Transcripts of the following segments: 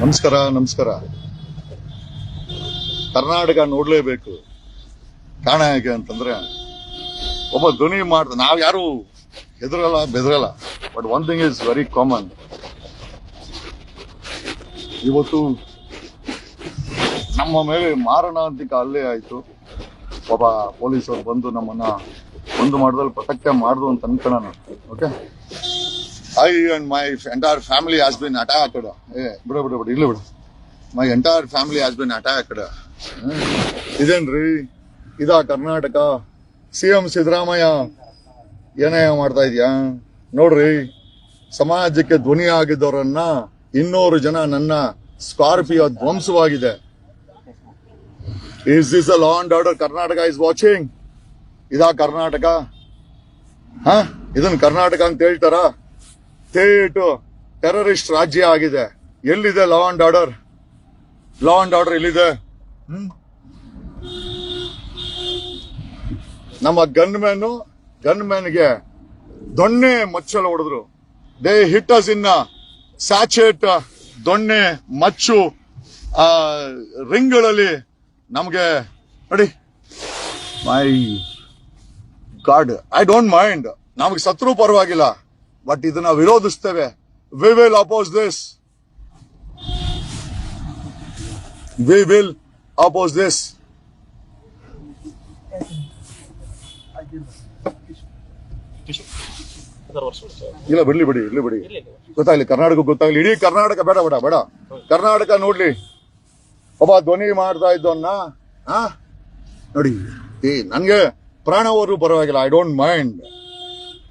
ನಮಸ್ಕಾರ ನಮಸ್ಕಾರ. ಕರ್ನಾಟಕ ನೋಡ್ಲೇಬೇಕು. ಕಾರಣ ಹೇಗೆ ಅಂತಂದ್ರೆ, ಒಬ್ಬ ಧ್ವನಿ ಮಾಡ್ದ ನಾವ್ ಯಾರು ಹೆದರಲ್ಲ, ಬೆದರಲ್ಲ but one thing is very common ಇವತ್ತು ನಮ್ಮ ಮೇಲೆ ಮಾರಣಾಂತಿಕ ಅಲ್ಲೇ ಆಯ್ತು. ಒಬ್ಬ ಪೊಲೀಸರು ಬಂದು ನಮ್ಮನ್ನ ಒಂದು ಮಾಡ್ದಲ್ಲಿ ಪ್ರತಕ್ಕೆ ಮಾಡ್ದು ಅಂತ ಅನ್ಕೊಳ್ಳೋಣ. Okay I and my entire family has been attacked ಏ ಬಿಡು ಬಿಡು ಬಿಡು ಇಲ್ಲ ಬಿಡು my entire family has been attacked ಇದೇನ್ರಿ ಇದಾ ಕರ್ನಾಟಕ ಸಿ ಎಂ ಸಿದ್ದರಾಮಯ್ಯ ಏನೇ ಮಾಡ್ತಾ ಇದೆಯಾ? ನೋಡ್ರಿ, ಸಮಾಜಕ್ಕೆ ಧ್ವನಿ ಆಗಿದ್ದವರನ್ನ ಇನ್ನೂರು ಜನ ನನ್ನ Scorpio ಧ್ವಂಸವಾಗಿದೆ. Is this a law and order Karnataka is watching ಇದಾ ಕರ್ನಾಟಕ ಹ ಇದನ್ನ ಕರ್ನಾಟಕ ಅಂತ ಹೇಳ್ತಾರಾ? ಸ್ಟೇಟ್ ಟೆರರಿಸ್ಟ್ ರಾಜ್ಯ ಆಗಿದೆ. ಎಲ್ಲಿದೆ law and order law and order ಎಲ್ಲಿದೆ? ನಮ್ಮ ಗನ್ ಮ್ಯಾನ್ ಗನ್ ಮ್ಯಾನ್ಗೆ ದೊಣ್ಣೆ ಮಚ್ಚಲು ಹೊಡೆದ್ರು. They hit us in sachet ದೊಣ್ಣೆ, ಮಚ್ಚು, ಆ, ರಿಂಗ್ಗಳಲ್ಲಿ ನಮಗೆ ನೋಡಿ. My god I don't mind ನಮಗೆ ಸತ್ರು ಪರವಾಗಿಲ್ಲ. ಬಟ್ ಇದನ್ನ ವಿರೋಧಿಸ್ತೇವೆ. We will oppose this we will oppose this ಇಲ್ಲ, ಬಿಡ್ಲಿ, ಬಿಡಿ ಇಲ್ಲಿ ಬಿಡಿ. ಗೊತ್ತಾಗ್ಲಿ, ಕರ್ನಾಟಕ ಗೊತ್ತಾಗ್ಲಿ. ಇಡೀ ಕರ್ನಾಟಕ ಬೇಡ ಬೇಡ ಬೇಡ. ಕರ್ನಾಟಕ ನೋಡ್ಲಿ. ಒಬ್ಬ ಧ್ವನಿ ಮಾಡ್ತಾ ಇದ್ದವನ್ನ ನೋಡಿ, ಏ, ನನ್ಗೆ ಪ್ರಾಣ ಹೋದ್ರು ಪರವಾಗಿಲ್ಲ. ಐ ಡೋಂಟ್ ಮೈಂಡ್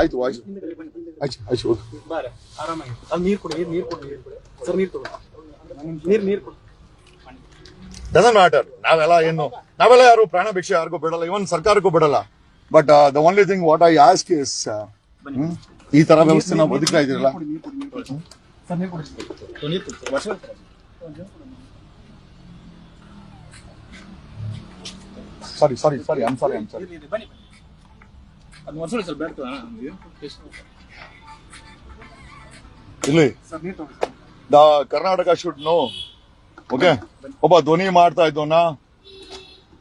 ಆಯ್ತು ಆಯ್ತು ಆಯ್ತು. ಆಯ್ತು ಹೋಗು. ಬಾರೆ ಆರಾಮಾಗಿ ಅಲ್ಲಿ ನೀರು ಕೊಡಿ ನೀರು ಕೊಡಿ ನೀರು ಕೊಡಿ ಸರ್ ನೀರು ಕೊಡಿ ನೀರು ನೀರು ಕೊಡಿ ಡಸನ್ ಮ್ಯಾಟರ್ ನಾವೆಲ್ಲ ಏನು ನಾವೆಲ್ಲ ಯಾರು ಪ್ರಾಣ ಭಿಕ್ಷೆ ಯಾರಿಗೂ ಬಿಡಲ್ಲ. ಇವನ್ ಸರ್ಕಾರಕ್ಕೂ ಬಿಡಲ್ಲ. But the only thing what I ask is ಈ ತರ ವ್ಯವಸ್ಥೆ ನಾವು ಬದುಕ್ತಾ ಇದೀರಲ್ಲ ನೀರು ನೀರು ಸರ್ ನೀರು ನೀರು sir sorry I am sorry I'm sorry ಅದು ವರ್ಷ ಸರ್ ಬೇಡ ಇಲ್ಲಿ? ದಾ ಕರ್ನಾಟಕ ಶುಡ್ ನೋ ಓಕೆ ಒಬ್ಬ ಧ್ವನಿ ಮಾಡ್ತಾ ಇದ್ದೋನಾ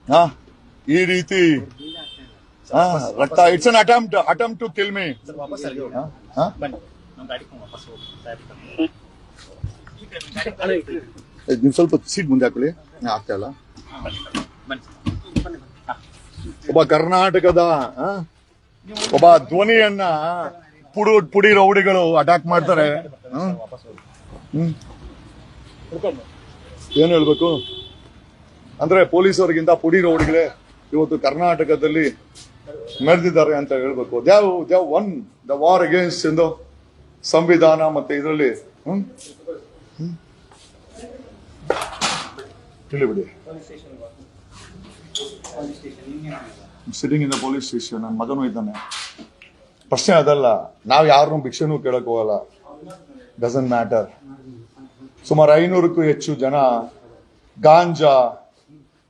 ಹಾ? ಈ ರೀತಿ ಹಾ, ರಕ್ತ it's an attempt attempt to kill me sir ವಾಪಸ್ ಅಲ್ಲಿ ಹೋಗಿ ಹಾ? ಬನ್ನಿ ನಮ್ಮ ಗಾಡಿ ವಾಪಸ್ ಹೋಗಿ ನೀವು ಸ್ವಲ್ಪ ಸೀಟ್ ಮುಂದೆ ಹಾಕೊಳ್ಳಿ ನಾ ಆಗ್ತಾ ಇಲ್ಲ. ಬನ್ನಿ ಬನ್ನಿ ಬನ್ನಿ. ಒಬ್ಬ ಕರ್ನಾಟಕದ ಒಬ್ಬ ಧ್ವನಿಯನ್ನ ಪುಡು ಪುಡಿ ರೌಡಿಗಳು ಅಟ್ಯಾಕ್ ಮಾಡ್ತಾರೆ. ಏನ್ ಹೇಳ್ಬೇಕು? ಅಂದ್ರೆ ಪೊಲೀಸರಿಗಿಂತ ಪುಡಿ ರೌಡಿಗಳೇ ಇವತ್ತು ಕರ್ನಾಟಕದಲ್ಲಿ ಮೆರೆದಿದ್ದಾರೆ ಅಂತ ಹೇಳ್ಬೇಕು. They've they've won the war against ಎಂದು ಸಂವಿಧಾನ ಮತ್ತೆ ಇದರಲ್ಲಿ. ಹ್ಮ್? ಹ್ಮ್? Sitting in the police station ನನ್ನ ಮಗನೂ ಇದ್ದಾನೆ ಪ್ರಶ್ನೆ ಅದಲ್ಲ, ನಾವು ಯಾರನ್ನು ಭಿಕ್ಷೆನೂ ಕೇಳಕ್ ಹೋಗಲ್ಲ. ಡಸನ್ ಮ್ಯಾಟರ್ ಸುಮಾರು ಐನೂರಕ್ಕೂ ಹೆಚ್ಚು ಜನ ಗಾಂಜಾ,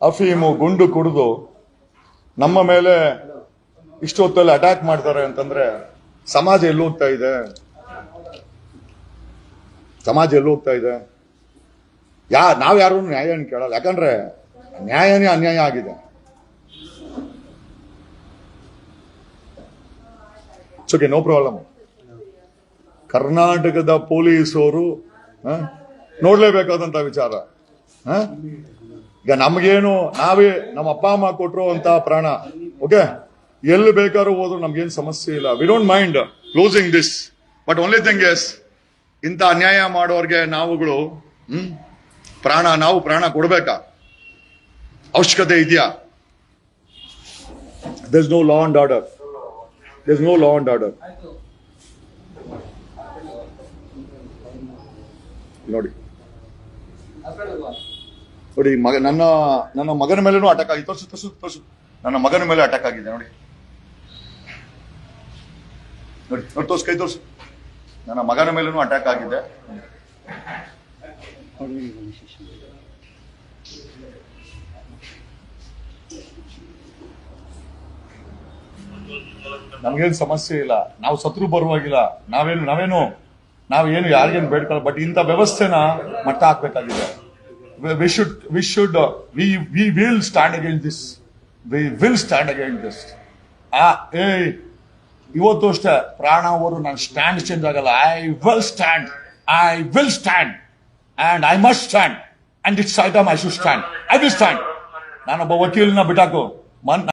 ಅಫೀಮು, ಗುಂಡು ಕುಡಿದು ನಮ್ಮ ಮೇಲೆ ಇಷ್ಟೊತ್ತಲ್ಲಿ ಅಟ್ಯಾಕ್ ಮಾಡ್ತಾರೆ ಅಂತಂದ್ರೆ ಸಮಾಜ ಎಲ್ಲಿ ಇದೆ? ಸಮಾಜ ಎಲ್ಲಿ ಇದೆ? ಯಾ, ನಾವು ಯಾರು ನ್ಯಾಯನ ಕೇಳಲ್ಲ. ಯಾಕಂದ್ರೆ ನ್ಯಾಯನೇ ಅನ್ಯಾಯ ಆಗಿದೆ. ಓಕೆ ನೋ ಪ್ರಾಬ್ಲಮ್ ಕರ್ನಾಟಕದ ಪೊಲೀಸರು ನೋಡ್ಲೇಬೇಕಾದಂತ ವಿಚಾರ? ಈಗ ನಮಗೇನು, ನಾವೇ ನಮ್ಮ ಅಪ್ಪ, ಅಮ್ಮ ಕೊಟ್ಟರು ಅಂತ ಪ್ರಾಣ. ಓಕೆ ಎಲ್ಲಿ ಬೇಕಾದ್ರೂ ಹೋದ್ರು ನಮ್ಗೇನು ಸಮಸ್ಯೆ ಇಲ್ಲ. We don't mind closing this but only thing is ಇಂಥ ಅನ್ಯಾಯ ಮಾಡೋರ್ಗೆ ನಾವುಗಳು, ಹ್ಮ್, ಪ್ರಾಣ, ನಾವು ಪ್ರಾಣ ಕೊಡ್ಬೇಕಾ? ಅವಶ್ಯಕತೆ ಇದೆಯಾ? There no law and order there no law and order. ನೋಡಿ. ನೋಡಿ ನನ್ನ ನನ್ನ ಮಗನ ಮೇಲೂ ಅಟ್ಯಾಕ್ ಆಗಿದೆ. ತೋರಿಸು ತೋರಿಸು ತೋರಿಸು. ನನ್ನ ಮಗನ ಮೇಲೆ ಅಟ್ಯಾಕ್ ಆಗಿದೆ, ನೋಡಿ. ನೋಡಿ ನೋಡಿ, ತೋರ್ಸು, ಕೈ ತೋರಿಸು. ನನ್ನ ಮಗನ ಮೇಲೂ ಅಟ್ಯಾಕ್ ಆಗಿದೆ. ನಮ್ಗೇನು ಸಮಸ್ಯೆ ಇಲ್ಲ. ನಾವು ಸತ್ರು ಬರುವಾಗಿಲ್ಲ. ನಾವೇನು ನಾವೇನು ನಾವೇನು ಯಾರಿಗೇನು ಬೇಡ್ಕೊಳ್ಳ ಬಟ್ ಇಂಥ ವ್ಯವಸ್ಥೆನ ಮಟ್ಟ ಹಾಕ್ಬೇಕಾಗಿದೆ. We should we should we we will stand again this we will stand again this ಆ, ಏ, ಇವತ್ತು ಅಷ್ಟೇ, ಪ್ರಾಣ ಅವರು ನಾನು ಸ್ಟ್ಯಾಂಡ್ ಚೇಂಜ್ ಆಗಲ್ಲ. I will stand I will stand and I must stand and it's item I should stand I will stand ನಾನೊಬ್ಬ ವಕೀಲನ ಬಿಟ್ಟಾಕು. ಮನ್